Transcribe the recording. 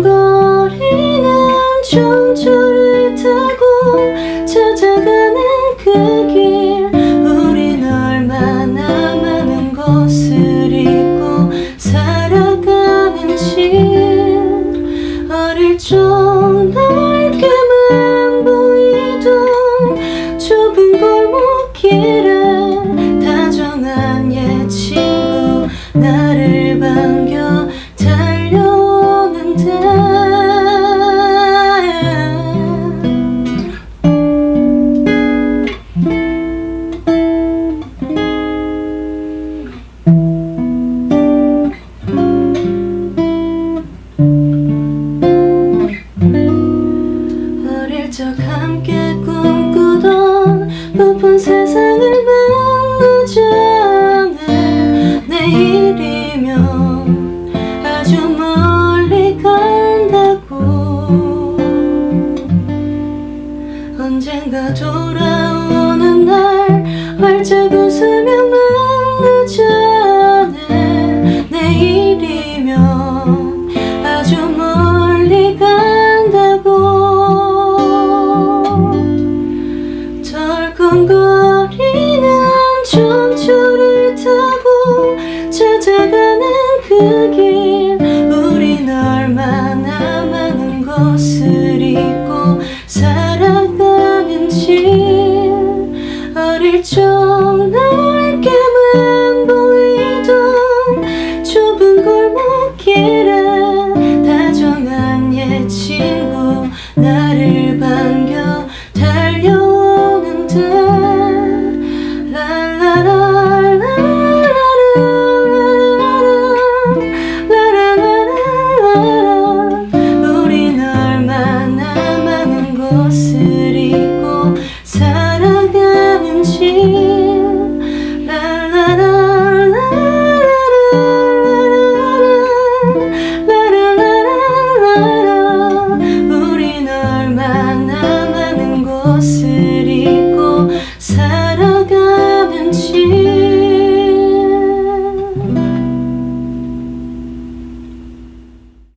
덜컹거리는 전철을 타고 찾아가는 그 길. 우린 얼마나 많은 것을 잊고 살아가는지 어릴 적 넓게만 보이던 좁은 골목길에 높은 세상을 만나자네 내일이면 아주 멀리 간다고. 언젠가 돌아오는 날 활짝 웃으며 웅성거리는 춤추를 타고 찾아가는 그 길 우린 얼마나 많은 것을 잊고 살아가는지 어릴 적 나.